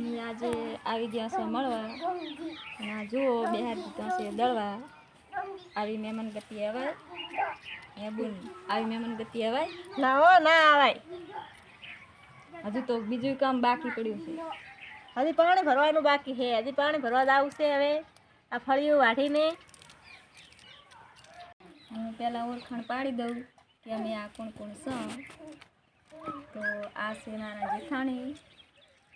અમે આજે આવી ગયા છે મળવા. અને જુઓ હાથ દીધા છે દળવા. આવી મહેમાન ગતિ અવાય. બોલ આવી મહેમાન ગતિ અવાય. ના હો ના અવાય. હજુ તો બીજું કામ બાકી પડ્યું છે. હજી પાણી ભરવાનું બાકી છે. હજી પાણી ભરવા આવશે હવે. આ ફળિયું વાઢીને. હું પહેલાં ઓળખાણ પાડી દઉં કે અમે આ કોણ કોણ છો તો આ છે મારા જેઠાણી.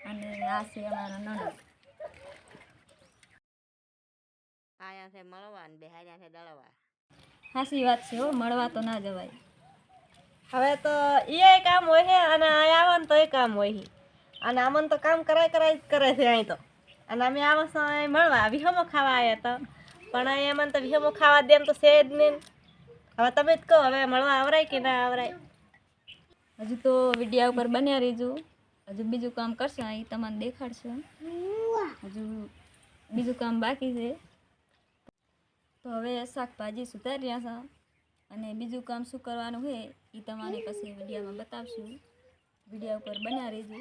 અને આ છે અમારા નણંદ. આયા છે મળવા ને બેહાયા છે દળવા. સાચી વાત છે હો મળવા તો ના જવાય. હવે તો એ કામ હોય છે અને અહીંયા આવે ને તો એ કામ હોય. છે અને આમાં તો કામ કરાય કરાય જ કરે છે અહીં તો. અને અમે આ વસ્તુ અહીં મળવા વિહમો ખાવા આવ્યા હતા. પણ અહીંયા મને તો વિહમો ખાવા દે એમ તો છે જ નહીં. હવે તમે જ કહો હવે મળવા આવરાય કે ના આવરાય? હજુ તો વિડીયા ઉપર બન્યા રહીજો. હજુ બીજું કામ કરશે? એ તમને દેખાડશો. હજુ બીજું કામ બાકી છે. તો હવે શાકભાજી સુધાર્યા છે અને બીજું કામ શું કરવાનું છે એ તમારે પછી વિડીયામાં બતાવશું. વિડીયા ઉપર બના રહેજો.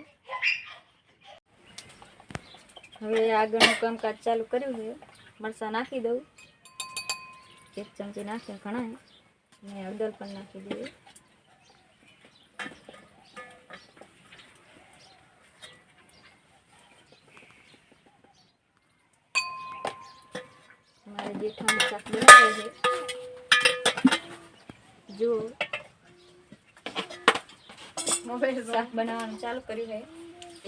હવે આગળનું કામકાજ ચાલુ કર્યું છે. મરચાં નાખી દઉં. એક ચમચી નાખ્યા ઘણા. ને હળદર પણ નાખી દઈએ. મારે જેઠાણી શાક બનાવે છે. જો શાક બનાવવાનું ચાલુ કર્યું છે.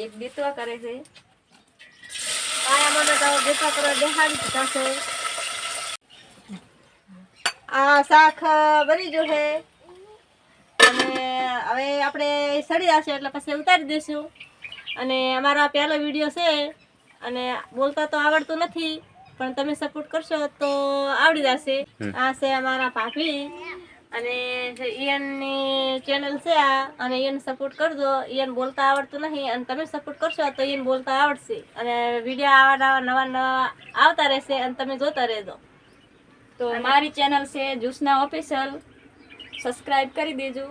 એક દીતવા કરે છે. આયા મને તો બેઠા કરવા બેહાડી થશે આ શાક બની ગયું છે. અને હવે આપણે સડી જશે એટલે પછી ઉતારી દઈશું. અને અમારો પહેલો વીડિયો છે. અને બોલતા તો આવડતું નથી. પણ તમે સપોર્ટ કરશો તો આવડી જશે. આ છે અમારા ભાભી અને ઈયનની ચેનલ છે આ અને ઈયન સપોર્ટ કરજો. ઈયન બોલતા આવડતું નહીં અને તમે સપોર્ટ કરશો તો ઈયન બોલતા આવડશે. અને વીડિયો આવા નવા નવા આવતા રહેશે અને તમે જોતા રહેજો. તો મારી ચેનલ છે જ્યુસના ઓફિશિયલ સબસ્ક્રાઈબ કરી દેજો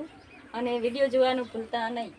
અને વીડિયો જોવાનું ભૂલતા નહીં.